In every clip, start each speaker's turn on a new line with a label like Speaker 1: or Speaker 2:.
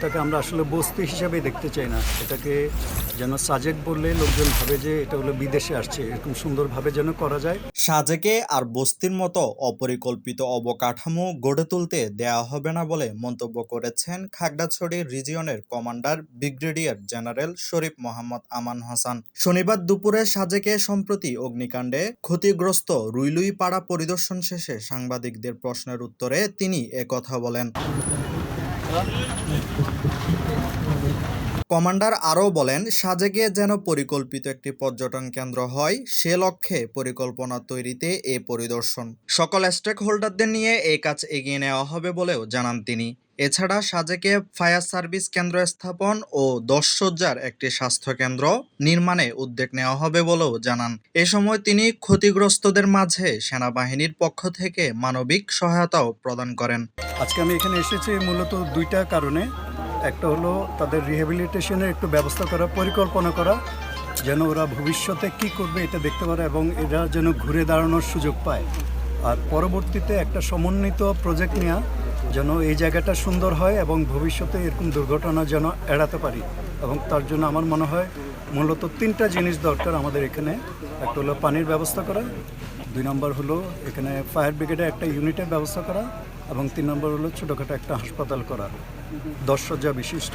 Speaker 1: এটাকে আমরা আসলে বস্তি হিসাবে দেখতে চাই না। এটাকে যেন সাজেক বললে লোকজন ভাবে যে এটা হলো বিদেশে আসছে, এরকম সুন্দরভাবে যেন করা যায়।
Speaker 2: সাজেকে আর বস্তির মতো অপরিকল্পিত অবকাঠামো গড়ে তুলতে দেয়া হবে না বলে মন্তব্য করেছেন Khagrachari রিজিয়নের commander brigadier general Sharif Mohammad Aman Hasan. শনিবার দুপুরে সাজেকে সম্প্রতি অগ্নিকাণ্ডে ক্ষতিগ্রস্ত রুইলুই পাড়া পরিদর্শন শেষে সাংবাদিকদের প্রশ্নের উত্তরে তিনি একথা বলেন। Hein কমান্ডার আরও বলেন সাজেকে যেন পরিকল্পিত একটি পর্যটন কেন্দ্র হয়, সে লক্ষ্যে পরিকল্পনা তৈরিতে এ পরিদর্শন। সকল স্টেক হোল্ডারদের নিয়ে এই কাজ এগিয়ে নেওয়া হবে বলেও জানান তিনি। এছাড়া সাজেকে ফায়ার সার্ভিস কেন্দ্র স্থাপন ও দশ সজ্জার একটি স্বাস্থ্য কেন্দ্র নির্মাণে উদ্যোগ নেওয়া হবে বলেও জানান। এ সময় তিনি ক্ষতিগ্রস্তদের মাঝে সেনাবাহিনীর পক্ষ থেকে মানবিক সহায়তাও প্রদান করেন।
Speaker 1: আজকে আমি এখানে এসেছি মূলত দুইটা কারণে। একটা হলো তাদের রিহ্যাবিলিটেশনের একটু ব্যবস্থা করা, পরিকল্পনা করা, যেন ওরা ভবিষ্যতে কি করবে এটা দেখতে পারে এবং এরা যেন ঘুরে দাঁড়ানোর সুযোগ পায়। আর পরবর্তীতে একটা সমন্বিত প্রজেক্ট নেওয়া যেন এই জায়গাটা সুন্দর হয় এবং ভবিষ্যতে এরকম দুর্ঘটনা যেন এড়াতে পারি। এবং তার জন্য আমার মনে হয় মূলত তিনটা জিনিস দরকার আমাদের এখানে। একটা হলো পানির ব্যবস্থা করা, দুই নম্বর হলো এখানে ফায়ার ব্রিগেডে একটা ইউনিটের ব্যবস্থা করা এবং তিন নম্বর হলো ছোটোখাটো একটা হাসপাতাল করা। দশ শয্যা বিশিষ্ট।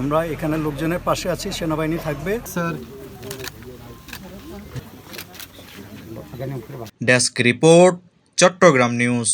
Speaker 1: আমরা এখানে লোকজনের পাশে আছি সেনাবাহিনী থাকবে। Sir.
Speaker 2: Desk report Chattogram news.